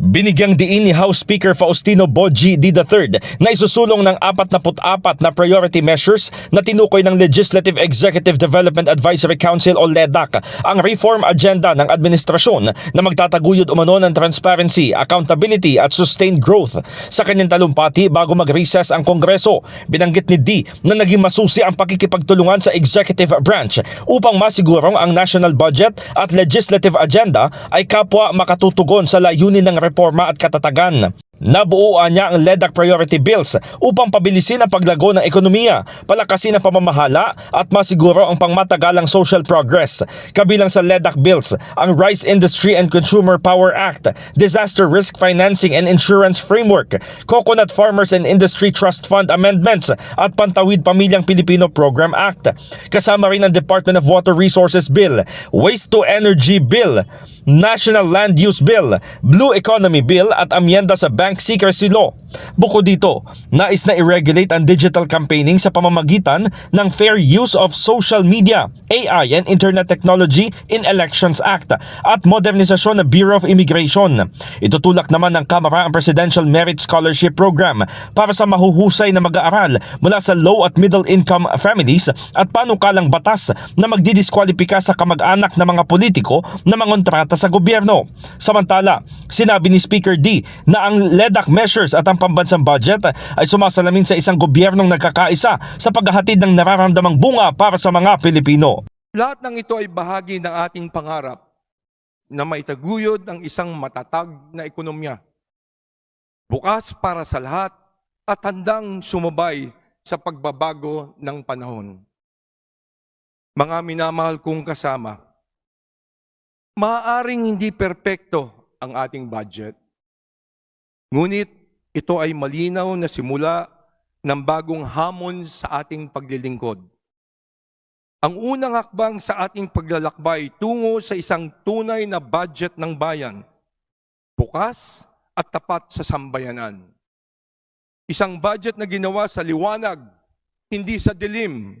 Binigyang diin ni House Speaker Faustino Boji D. III na isusulong ng 44 na priority measures na tinukoy ng Legislative Executive Development Advisory Council o LEDAC ang reform agenda ng administrasyon na magtataguyod umano ng transparency, accountability at sustained growth. Sa kanyang talumpati bago mag-recess ang Kongreso, binanggit ni D na naging masusi ang pakikipagtulungan sa executive branch upang masigurong ang national budget at legislative agenda ay kapwa makatutugon sa layunin ng reforma at katatagan. Nabuuan niya ang LEDAC priority bills upang pabilisin ang paglago ng ekonomiya, palakasin ang pamamahala at masiguro ang pangmatagalang social progress. Kabilang sa LEDAC bills ang Rice Industry and Consumer Power Act, Disaster Risk Financing and Insurance Framework, Coconut Farmers and Industry Trust Fund Amendments at Pantawid Pamilyang Pilipino Program Act. Kasama rin ang Department of Water Resources Bill, Waste to Energy Bill, National Land Use Bill, Blue Economy Bill at amyenda sa Bank Secrecy Law. Bukod dito, nais na i-regulate ang digital campaigning sa pamamagitan ng Fair Use of Social Media, AI and Internet Technology in Elections Act at modernisasyon ng Bureau of Immigration. Itutulak naman ng Kamara ang Presidential Merit Scholarship Program para sa mahuhusay na mag-aaral mula sa low at middle income families at panukalang batas na magdidiskwalipika sa kamag-anak ng mga politiko na mangontrata sa gobyerno. Samantala, sinabi ni Speaker D na ang LEDAC measures at ang pambansang budget ay sumasalamin sa isang gobyernong nagkakaisa sa paghahatid ng nararamdamang bunga para sa mga Pilipino. Lahat ng ito ay bahagi ng ating pangarap na maitaguyod ang isang matatag na ekonomiya. Bukas para sa lahat at handang sumabay sa pagbabago ng panahon. Mga minamahal kong kasama, maaaring hindi perpekto ang ating budget. Ngunit ito ay malinaw na simula ng bagong hamon sa ating paglilingkod. Ang unang hakbang sa ating paglalakbay tungo sa isang tunay na budget ng bayan, bukas at tapat sa sambayanan. Isang budget na ginawa sa liwanag, hindi sa dilim.